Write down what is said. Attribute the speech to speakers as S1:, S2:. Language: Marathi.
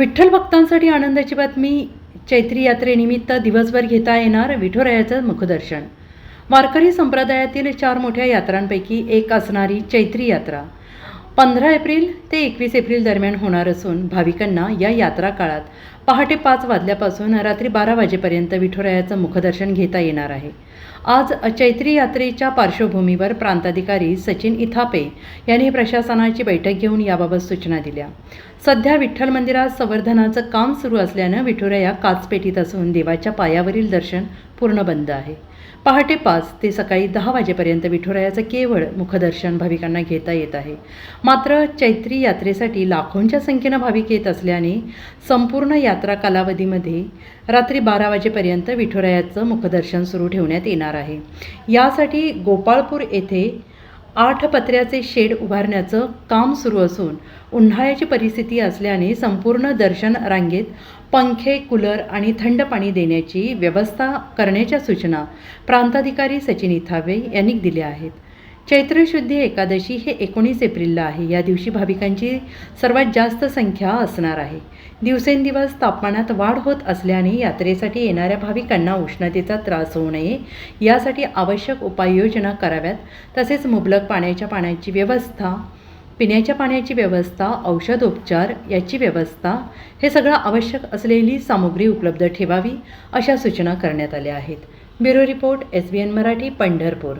S1: विठ्ठल भक्तांसाठी आनंदाची बातमी चैत्री यात्रेनिमित्त दिवसभर घेता येणार विठुरायाचं मुखदर्शन. वारकरी संप्रदायातील चार मोठ्या यात्रांपैकी एक असणारी चैत्री यात्रा. पंधरा एप्रिल ते एकवीस एप्रिल दरम्यान होणार असून भाविकांना या यात्रा काळात पहाटे पाच वाजल्यापासून रात्री बारा वाजेपर्यंत विठुरायाचं मुखदर्शन घेता येणार आहे. आज चैत्री यात्रेच्या पार्श्वभूमीवर प्रांताधिकारी सचिन इथापे यांनी प्रशासनाची बैठक घेऊन याबाबत सूचना दिल्या. सध्या विठ्ठल मंदिरात संवर्धनाचं काम सुरू असल्यानं विठुराया काचपेटीत असून देवाच्या पायावरील दर्शन पूर्ण बंद आहे. पहाटे पाच ते सकाळी दहा वाजेपर्यंत विठुरायाचं केवळ मुखदर्शन भाविकांना घेता येत आहे. मात्र चैत्री यात्रेसाठी लाखोंच्या संख्येनं भाविक येत असल्याने संपूर्ण यात्रा कालावधीमध्ये रात्री बारा वाजेपर्यंत विठुरायाचं मुखदर्शन सुरू ठेवण्यात येणार आहे. यासाठी गोपाळपूर येथे आठ पत्र्याचे शेड उभारण्याचं काम सुरू असून उन्हाळ्याची परिस्थिती असल्याने संपूर्ण दर्शन रांगेत पंखे कूलर आणि थंड पाणी देण्याची व्यवस्था करण्याच्या सूचना प्रांताधिकारी सचिन इथावे यांनी दिल्या आहेत. चैत्रशुद्धी एकादशी हे एकोणीस एप्रिलला आहे. या दिवशी भाविकांची सर्वात जास्त संख्या असणार आहे. दिवसेंदिवस तापमानात वाढ होत असल्याने यात्रेसाठी येणाऱ्या भाविकांना उष्णतेचा त्रास होऊ नये. यासाठी आवश्यक उपाययोजना कराव्यात. तसेच मुबलक पाण्याच्या पाण्याची व्यवस्था पिण्याच्या पाण्याची व्यवस्था औषधोपचार याची व्यवस्था हे सगळं आवश्यक असलेली सामुग्री उपलब्ध ठेवावी अशा सूचना करण्यात आल्या आहेत. Bureau report S B N Marathi Pandharpur.